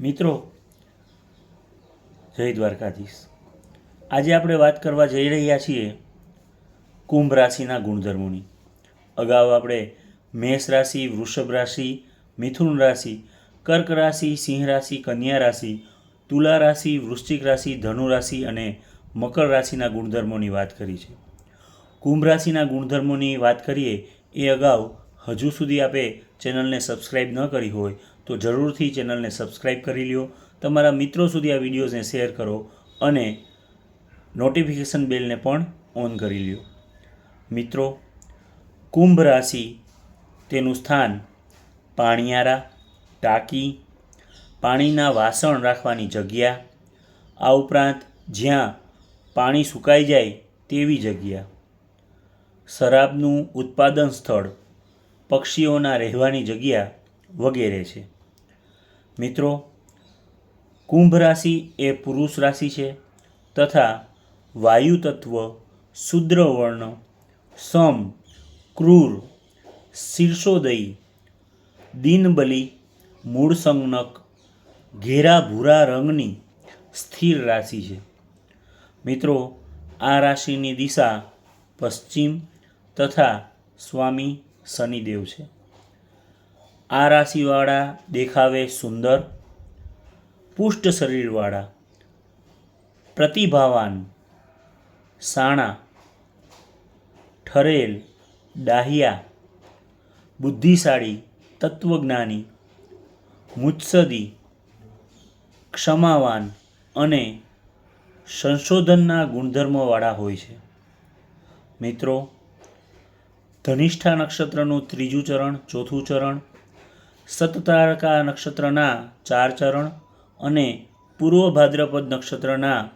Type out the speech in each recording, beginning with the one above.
મિત્રો, જય દ્વારકાધીશ. આજે આપણે વાત કરવા જઈ રહ્યા છીએ કુંભ રાશિના ગુણધર્મોની. અગાઉ આપણે મેષ રાશિ, વૃષભ રાશિ, મિથુન રાશિ, કર્ક રાશિ, સિંહ રાશિ, કન્યા રાશિ, તુલા રાશિ, વૃશ્ચિક રાશિ, ધનુ રાશિ અને મકર રાશિના ગુણધર્મોની વાત કરી છે. કુંભ રાશિના ગુણધર્મોની વાત કરીએ એ અગાઉ હજુ સુધી આપે ચેનલને સબસ્ક્રાઈબ ન કરી હોય તો જરૂરથી ચેનલને સબસ્ક્રાઈબ કરી લ્યો. તમારા મિત્રો સુધી આ વિડીયોઝને શેર કરો અને નોટિફિકેશન બેલને પણ ઓન કરી લ્યો. મિત્રો, કુંભ રાશિ તેનું સ્થાન પાણિયારા, ટાંકી, પાણીના વાસણ રાખવાની જગ્યા, આ ઉપરાંત જ્યાં પાણી સુકાઈ જાય તેવી જગ્યા, શરાબનું ઉત્પાદન સ્થળ, પક્ષીઓના રહેવાની જગ્યા વગેરે છે. મિત્રો, કુંભ રાશિ એ પુરુષ રાશિ છે તથા વાયુ તત્વ, શુદ્ર વર્ણ, સમ, ક્રૂર, શીર્ષોદયી, દિનબલી, મૂળ સંજ્ઞક ઘેરા ભૂરા રંગની સ્થિર રાશિ છે. મિત્રો, આ રાશિની દિશા પશ્ચિમ તથા સ્વામી શનિદેવ છે. આ રાશિવાળા દેખાવે સુંદર, પુષ્ટ શરીરવાળા, પ્રતિભાવાન, સાણા, ઠરેલ, ડાહિયા, બુદ્ધિશાળી, તત્વજ્ઞાની, મુત્સદી, ક્ષમાવાન અને સંશોધનના ગુણધર્મોવાળા હોય છે. મિત્રો, ધનિષ્ઠા નક્ષત્રનું ત્રીજું ચરણ, ચોથું ચરણ સતતારકા નક્ષત્રના ચાર ચરણ અને પૂર્વ ભાદ્રપદ નક્ષત્રના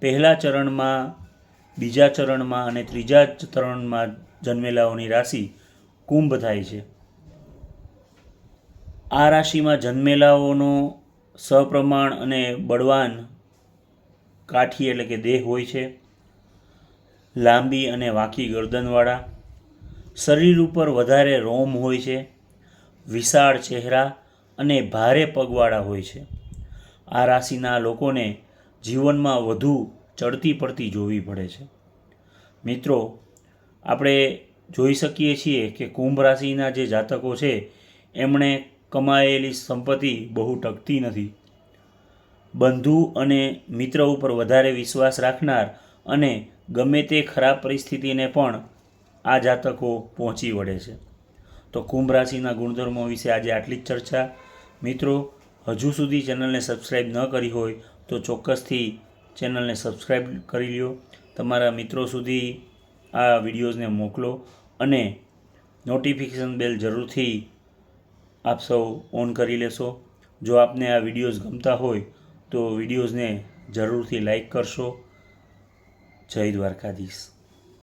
પહેલા ચરણમાં, બીજા ચરણમાં અને ત્રીજા ચરણમાં જન્મેલાઓની રાશિ કુંભ થાય છે. આ રાશિમાં જન્મેલાઓનો સપ્રમાણ અને બળવાન કાઠી એટલે કે દેહ હોય છે. લાંબી અને વાંકી ગરદનવાળા. શરીર ઉપર વધારે રોમ હોય છે. વિશાળ ચહેરા અને ભારે પગવાળા હોય છે. આ રાશિના લોકોને જીવનમાં વધુ ચડતી પડતી જોવી પડે છે. મિત્રો, આપણે જોઈ શકીએ છીએ કે કુંભ રાશિના જે જાતકો છે, એમણે કમાયેલી સંપત્તિ બહુ ટકતી નથી. બંધુ અને મિત્ર ઉપર વધારે વિશ્વાસ રાખનાર અને ગમે તે ખરાબ પરિસ્થિતિને પણ આ જાતકો પહોંચી વળે છે. તો કુંભ રાશિના ગુણધર્મો વિશે આજે આટલી જ ચર્ચા. મિત્રો, હજુ સુધી ચેનલને સબસ્ક્રાઈબ ન કરી હોય તો ચોક્કસથી ચેનલને સબસ્ક્રાઈબ કરી લ્યો. તમારા મિત્રો સુધી આ વિડીયોઝને મોકલો અને નોટિફિકેશન બેલ જરૂરથી આપ સૌ ઓન કરી લેશો. જો આપને આ વિડીયોઝ ગમતા હોય તો વિડીયોઝને જરૂરથી લાઈક કરશો. જય દ્વારકાધીશ.